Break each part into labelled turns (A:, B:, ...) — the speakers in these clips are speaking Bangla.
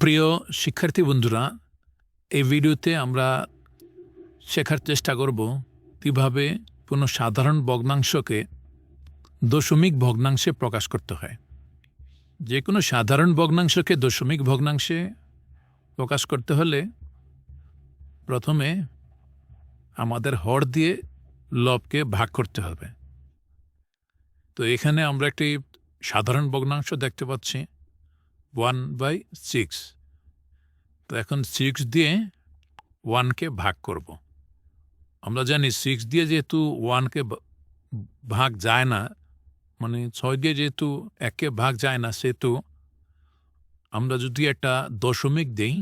A: প্রিয় শিক্ষার্থী বন্ধুরা, এই ভিডিওতে আমরা শেখার চেষ্টা করব কীভাবে কোনো সাধারণ ভগ্নাংশকে দশমিক ভগ্নাংশে প্রকাশ করতে হয়। যে কোনো সাধারণ ভগ্নাংশকে দশমিক ভগ্নাংশে প্রকাশ করতে হলে প্রথমে আমাদের হর দিয়ে লবকে ভাগ করতে হবে। তো এখানে আমরা একটি সাধারণ ভগ্নাংশ দেখতে পাচ্ছি। ওয়ান বাই সিক্স তো এখন সিক্স দিয়ে ওয়ানকে ভাগ করব। আমরা জানি সিক্স দিয়ে যেহেতু ওয়ানকে ভাগ যায় না মানে ছয় দিয়ে যেহেতু এককে ভাগ যায় না সেহেতু আমরা যদি একটা দশমিক দিই,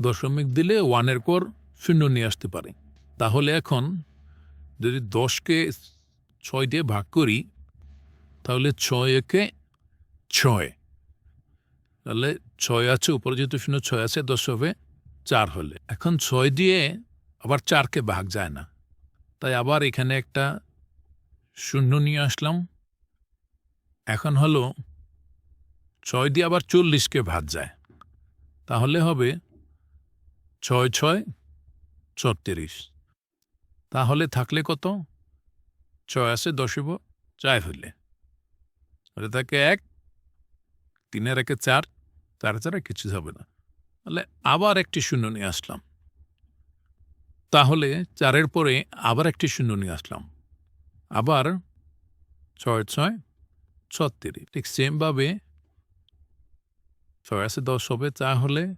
A: দশমিক দিলে ওয়ানের পর শূন্য নিয়ে আসতে পারি। তাহলে এখন যদি দশকে ছয় দিয়ে ভাগ করি, তাহলে ছয় একে ছয়। তাহলে ছয় আছে, উপরে যেহেতু শূন্য ছয় আছে, দশ হবে চার হলে। এখন ছয় দিয়ে আবার চারকে ভাগ যায় না। তাই আবার এখানে একটা শূন্য নিয়ে আসলাম। এখন হলো ছয় দিয়ে আবার চল্লিশকে ভাগ যায়। তাহলে হবে ছয় ছয় ছত্রিশ। তাহলে থাকলে কত? ছয় আছে দশব চার ওটা থাকে এক, তিনের একে চার চারে কিছু হবে না। তাহলে আবার একটি শূন্য নিয়ে আসলাম। তাহলে চারের পরে আবার একটি শূন্য নিয়ে আসলাম। আবার ছয় ছয়, ছত্রিশ। ঠিক সেমভাবে ছয় আছে, দশ হবে চা হলে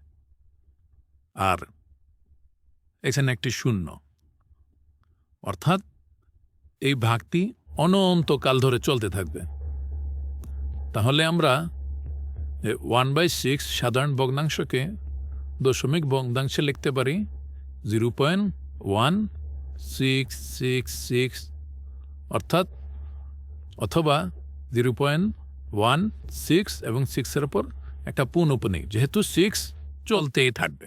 A: আর এখানে একটি শূন্য। অর্থাৎ এই ভাগটি অনন্তকাল ধরে চলতে থাকবে। তাহলে আমরা ওয়ান বাই সিক্স সাধারণ ভগ্নাংশকে দশমিক ভগ্নাংশে লিখতে পারি zero point one six six six অর্থাৎ অথবা জিরো পয়েন্ট ওয়ান সিক্স এবং সিক্সের ওপর একটা পূর্ণ উপনিক যেহেতু সিক্স চলতেই থাকবে।